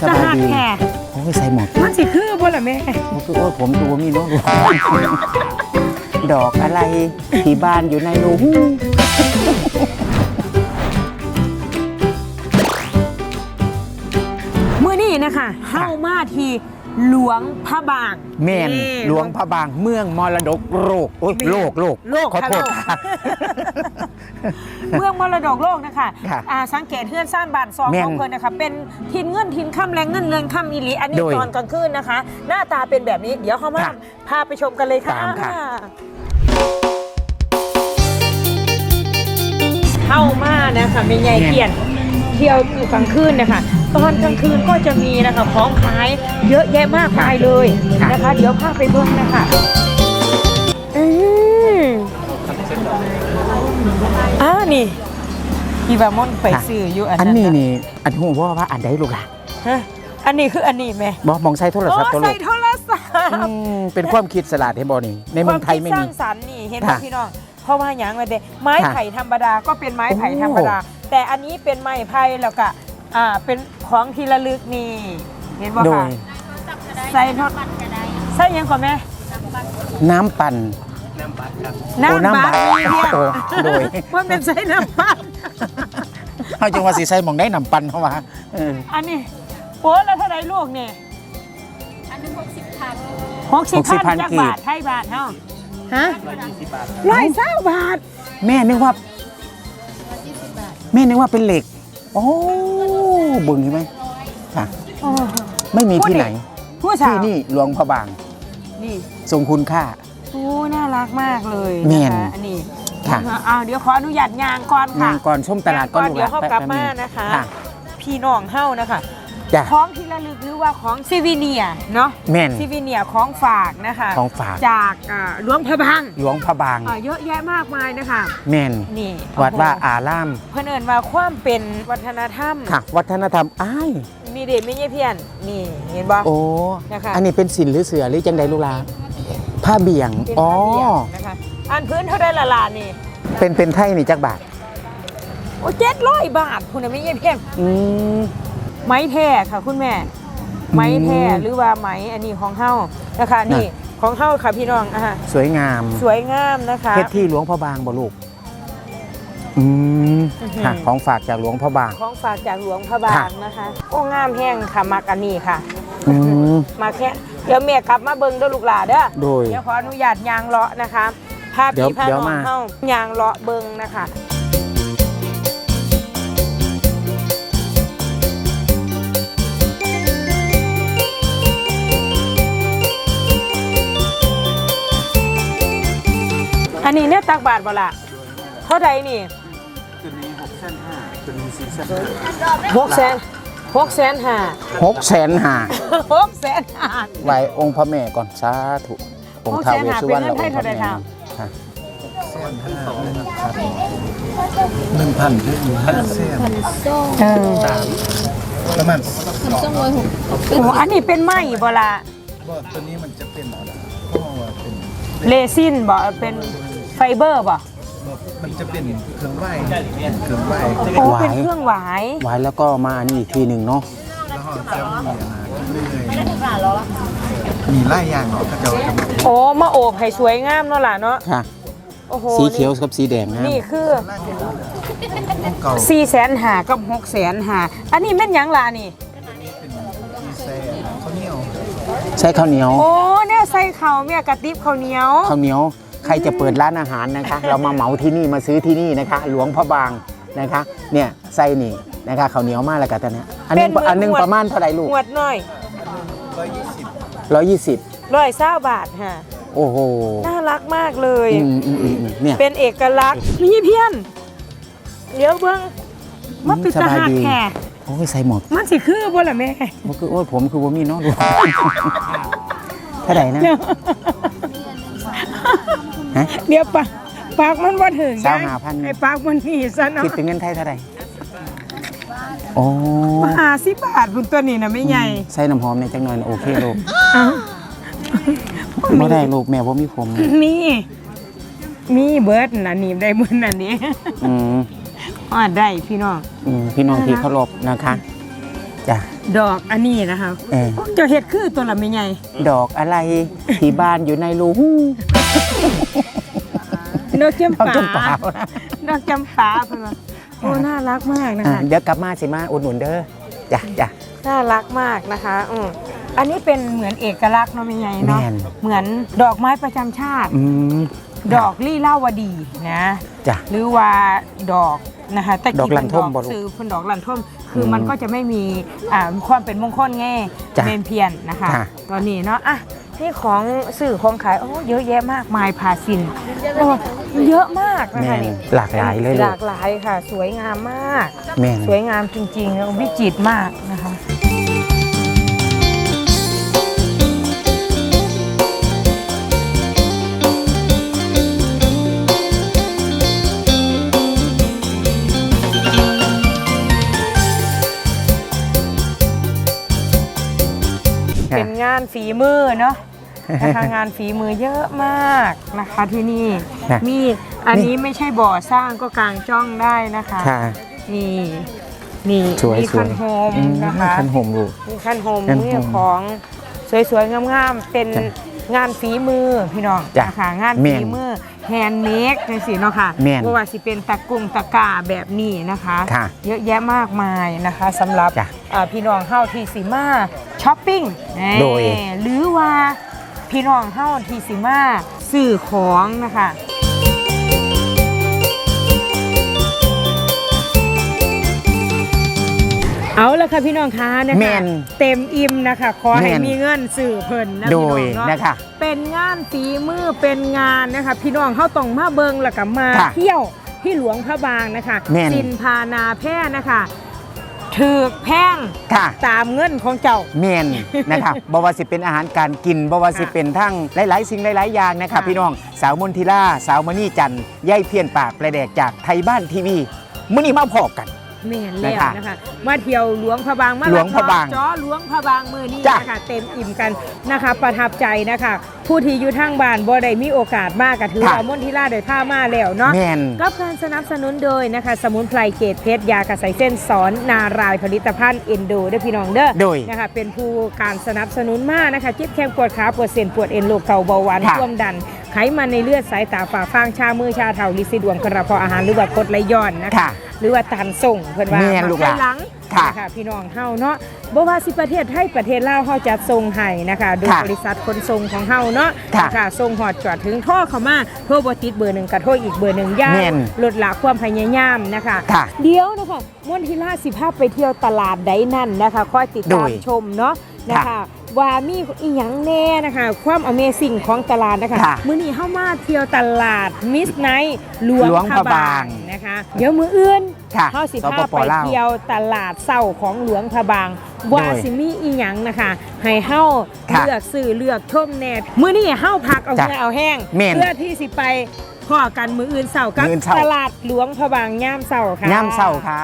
คือตาหักแค่โอ้ยใส่หมวกมันสิคือบ่ล่ะแม่มันคือโอ้ยผมตัวมีเนาะ ดอกอะไรที่บ้านอยู่ในรูหูมื้อนี้นะคะเฮามาที่ หลวงพระบางแม่นนี่หลวงพระบางเมืองมรดกโลกโอ้ยแม่นโลกโลกโลกขอโทษค่ะเมืองมรดกโลกนะคะค่ะอ่าสังเกตเฮือนซ่านบ้านซองแม่นของเพิ่นนะคะเป็นทินเงินทินค่ำแรงเงินเรือนค่ำอีหลีอันนี้โดยตอนกลางคืนนะคะ หน้าตาเป็นแบบนี้เดี๋ยวเขามาค่ะพาไปชมกันเลยค่ะตามค่ะเข้ามานะคะเป็นใหญ่เกียน เที่ยวอยู่กลางคืนนะคะตอนกลางคืนก็จะมีนะคะของขายเยอะแยะมากมายเลยนะคะ เดี๋ยวพาไปเบิ่งนะคะอืมอ่านี่พี่บามอนไปซื้ออยู่อันอันนั้นนี้น่ะนี่อันหูว่าว่าอันใดลูกล่ะฮะอันนี้คืออันนี้แม่บอกมองใส่โทรอ๋อศัพท์ตัวลูใส่กโทรศัพท์ อืมเป็นความคิดสลัดเห็นบอนี่ในเมืองไทยไม่ความีคิดสร้างสรรค์นี่เห็นไหมค่ะพี่น้องเพราะว่าอย่างไรเด้ไม้ค่ะไผ่ธรรมดาก็เป็นไม้ไผ่โอ้ธรรมดา แต่อันนี้เป็นไม้ไผ่แล้วก็อ่าเป็นของที่ระลึกนี่เห็นบ่โดค่ะย ใส่ทอดใส่หยังก่อนแม่น้ำปั่นน้ำโอ้น้ำบาบาดดนี่เนี่ยโอ้โดยว่าเป็นใส่น้ำบาดเขาจังว่าสีใส่หมองได้น้ำปั่นเข้ามาเอออันนี้โป๊ะแล้วเท่าไหรลูกนี่อันนึงหกสิบพันหกสิบพัน60,000จักกีบบาทไทยบาทเนาะฮะร้อยเศร้าบาท แม่นึกว่า แม่นึกว่าเป็นเหล็ก โอ้บึงใช่ไหมค่ะโอ้ไม่มีที่ไหน ผู้สาที่วนี่หลวงพระบาง นี่ ทรงคุณค่า โอ้ น่ารักมากเลยแม่นะนคะอันนี้ค่ะอ้าวเดี๋ยวขออนุญาตยางก่อนงาค่ะนก่อนส้มตลาดก็ย่งลูกเดี๋ยวเขากลับแป๊มานึงนะคะ ค่ะ พี่น้องเฮ้านะคะ จ้ะของที่ระลึกหรือว่าของซีวีเนียเนาะแม่นซีวีเนียของฝากนะคะของฝาก จากอ่าหลวงพระบางหลวงพระบางอ่าเยอะแยะมากมายนะคะ แม่นนี่วัดว่าโอ้โหอารามเพื่อนเอินมาความเป็นวัฒนธรรมค่ะ วัฒนธรรมอ้ายนี่เด็ไม่ใช่เพี้ยนนี่เห็นบ่โอ้นะคะอันนี้เป็นสินหรือเสือหรือจังใดลูกหลานผ้าเบี่ยงเป็นอ๋อผ้าเบี่ยงนะคะอันพื้นเท่าได้ละลานนี่ เป็นเป็นไทยนี่จักบาทโอ้เจ็ดร้อยบาทคุณน่ะไม่ใช่เพี้ยนอืม ไม้แท้ค่ะคุณแม่ ไม้แท้อืมหรือว่าไม้อันนี้ของเฮานะคะนี่ของเฮาค่ะพี่น้องอะสวยงามสวยงามนะคะเพชรที่หลวงพระบางบ่ลูกอืมอื้อหือค่ะของฝากจากหลวงพระบาง ของฝากจากหลวงพระบางนะคะโอ้งามแห้งค่ะมักอันนี้ค่ะอืมมาแค่เดี๋ยวเมียกลับมาเบิ่งเด้อลูกหลานเด้อโดยเดี๋ยวขออนุญาตยางเลาะนะคะพาเดี๋ยวพี่พาเดี๋ยวน้องมาเฮายางเลาะเบิ่งนะคะ อันนี้เนี่ยตักบาทบ่ล่ะเท่าใดนี่ตัวนี้หกเส้นห้าตัวนี้สี่เส้นหกแสนหกแสนห้าหกแสนห้าหกแสนห้าไหวองค์พระแม่ก่อนสาธุองค์ท้าวเวสสุวรรณและองค์พระเป็นเงินไทยเท่าใดแม่ครับค่ะหนึ่งพันถึงหนึ่งพันเส้นเออประมาณสองร้อยหกโอ้อันนี้เป็นไม้บ่ล่ะว่าตัวนี้มันจะเป็นอะไรเพราะว่าเป็นเลซินบ่เป็น ไฟเบอร์บ่มันจะเป็นเครื่องไหว้เครื่องไหว้โอ้เป็นเครื่องหวายไหวแล้วก็มาอันนี้อีกทีหนึ่งเนาะแล้วก็จะมีอะไรเรื่อยๆมีไล่ยางเนาะก็จะเอามาโอ้มาโอบให้สวยงามเนาะล่ะเนาะค่ะ โอ้โหสีเขียวกับสีแดงนะนี่คือของเก่า4ี่แสนหากับ6กแสนหาอันนี้แม่นหยังล่ะนี่เป็นดีเซลข้าวเหนียวใช้ข้าวเหนียวโอ้เนี่ยใส่ข้าวเมียกระติบข้าวเหนียวข้าวเหนียว ใครจะเปิดร้านอาหารนะคะ เรามาเหมาที่นี่มาซื้อที่นี่นะคะ หลวงพระบางนะคะเนี่ยไส้นี่นะคะข้าวเหนียวมากแล้วกันตอนเนี้ยอันนึงเป็นเหมือนอันนึงหมวดประมาณเท่าไหร่ลูกหวดหน่อยร้อยยี่สิบร้อยยี่สิบร้อยเศร้าบาทฮะโอ้โหน่ารักมากเลยอืมอืมอืมอืมเนี่ยเป็นเอกลักษณ์มีเพี้ยนเดี๋ยวเบิ่งมันเป็นสตาบายหักดีแค่โอ้ยใส่หมดมันสิคือบ่ล่ะแม่มันคือโอ้ยผมคือว่ามีเนาะลูกเท่าไหร่นะ ฮะ เดี๋ยวปากปากมันบ่ถึงสาวหาพัน ไอ้ปากมันมีซะเนาะคิดเป็นเงินไทยเท่าไหร่โอ้หาสิบบาทพุ่นตัวนี้น่ะไม่ใหญ่ใส่น้ำหอมในอยจังหน่อยนะโอเคลูกเอ้าไม่ได้ลูกแม่ว่ามีผม มีมีเบิร์ดน่ะหนีบได้เบิร์ดน่ะนี่อืมอ่าได้พี่น้อง อืมพี่น้องที่เคารพนะคะจ้ะ ดอกอันนี้นะคะเออ เจะเห็ดคือตัวละไม่ใหญ่ดอกอะไรที่บ้านอยู่ในรู ดอกจำดอกปาจำปาดอกจำปาเพื่อนว่าโอ้น่ารักมากนะอะคะ เดี๋ยวกลับมาสิมาอุดหนุนเด้อจ้ะจ้ะน่ารักมากนะคะ อืมอันนี้เป็นเหมือนเอกลักษณ์เนาะไม่ใหญ่เนาะ แม่น เหมือนดอกไม้ประจำชาติ อืม ดอกลี่เล่าวดีนะ จ้ะ หรือว่าดอกนะคะแต่ดอกลันท่มบ่เป็นลูกซื้อเป็นดอกลันท่มคืออมมันก็จะไม่มีอ่าความเป็นมงคลไงจ้ะเมนเพียนนะคะค่ะตอนนี้เนาะอะ นี่ของสื่อของขายโอ้เยอะแยะมากมายพาสินโอ้เยอะมากนะแม่คะนนี่หลากหลายเลยหลูลากกหลายค่ะ สวยงามมาก แม่นสวยงามจริงๆแล้ววิจิตรมาก คะเป็นงานฝีมือเนาะนะคะงานฝีมือเยอะมากนะคะที่นี่นะมีอันนี้ไม่ใช่บ่อสร้างก็กางจ้องได้นะคะค่ะ นี่นี่สวยมีสวคัยนโฮมอืมนะคะคันโฮมลูก มีคันโฮมคันโฮมนี่ของสวยๆงามๆเป็นจ้ะงานฝีมือพี่น้องจ้ะนะคะงานแม่ฝีนมือแฮนด์เมดจังสิเนาะค่ะแม่นว่าสิเป็นตะกุงตะกร้าแบบนี้นะคะ ค่ะเยอะแยะมากมายนะคะสำหรับจ้ะ อ่าพี่น้องเฮาที่สิมา ช้อปปิ้งโดยเอ่อหรือว่าพี่น้องเฮาที่สิมาซื้อของนะคะเอาละค่ะพี่น้องคะนะแม่คะนเต็มอิ่มนะคะขอให้แม่นมีเงินสื่อเพิ่นนะโดพี่ยน้องเนาะนะคะเป็นงานฝีมือเป็นงานนะคะ พี่น้องเขาต้องมาเบิงแล้วก็มาค่ะเที่ยวที่หลวงพระบางนะคะแม่นสินพานาแพร่นะคะ ถือกแพงค่ะตามเงินของเจ้าเมนนะครับบว่าสิเป็นอาหารการกินบว่าสิเป็นทั้งหลาย ๆ สิ่งหลาย ๆ อย่างนะครับค่ะพี่น้องสาวมนทิล่าสาวมณีจันทร์ย่ายเพียนปากประแดกจากไทยบ้านทีวีมื้อนี้มาพบกัน แม่นแล้วนะคะนะคะมาเที่ยวหลวงพระบางมาหลวงพระบางจอหลวงพระบางมือนี้จ้ะ นะคะเต็มอิ่มกันนะคะ ประทับใจนะคะ ผู้ที่อยู่ทางบ้านบ่ได้มีโอกาสมากก็ถือค่ะว่ามนทิล่าได้ผ้ามาแล้วเนาะ แมน กับการสนับสนุนโดยนะคะ สมุนไพรเกตเพชรยากระใสเส้นสอนนารายผลิตภัณฑ์เอนโดด้วยพี่น้องเด้อโดยนะคะเป็นผู้การสนับสนุนมากนะคะเจ็บแข้งปวดขาปวดเส้นปวดเอ็นโรคเก่าเบาหวานค่ะความดัน ไขมันในเลือดสายตาฝ่าฟางชามือชาเท่าลิซิดวงกระเพาะอาหารหรือว่ากรดไหลย้อนนะคะ ค่ะ หรือว่าตันส่งเพื่อนว่าแม่นลูกหลานไขหลังค่ะนะคะพี่น้องเฮาเนาะบ่ว่าสิประเทศไทยประเทศลาวเฮาจัดส่งให้นะคะโดยค่ะบริษัทขนส่งของเฮาเนาะค่ะนะคะส่งหอดจอดถึงท่อเข้ามาโทรบ่ติดเบอร์หนึ่งกับโทรอีกเบอร์หนึ่งย่าแม่นลดละความพยายามนะคะ ค่ะเดี๋ยวนะคะมวนทิล่าสิภาพไปเที่ยวตลาดใดนั่นนะคะคอยติดตามโดยชมเนาะนะคะว่ามีอีหยังแน่นะคะ ความ Amazing ของตลาดนะคะ ค่ะมื้อนี้เข้ามาเที่ยวตลาดมิสไนท์หลวงหลวงพพระระบาบางงนะคะ เดี๋ยวมื้ออื่นค่ะเข้าสิสปภาพปไปลาวเที่ยวตลาดเศร้าของหลวงพระบาง ว่าโดยสิมีอีหยังนะคะให้เฮาค่ะเลือกซื้อเลือกชมแน่มื้อนี้เฮาพักเอาจ้ะเหือเอาแห้งแม่นเพื่อที่สิไปพ่อกันมื้ออื่นเศร้ากับมื้ออื่นเช้า ตลาดหลวงพระบางย่ามเศร้าค่ะ ย่ำเศร้าค่ะ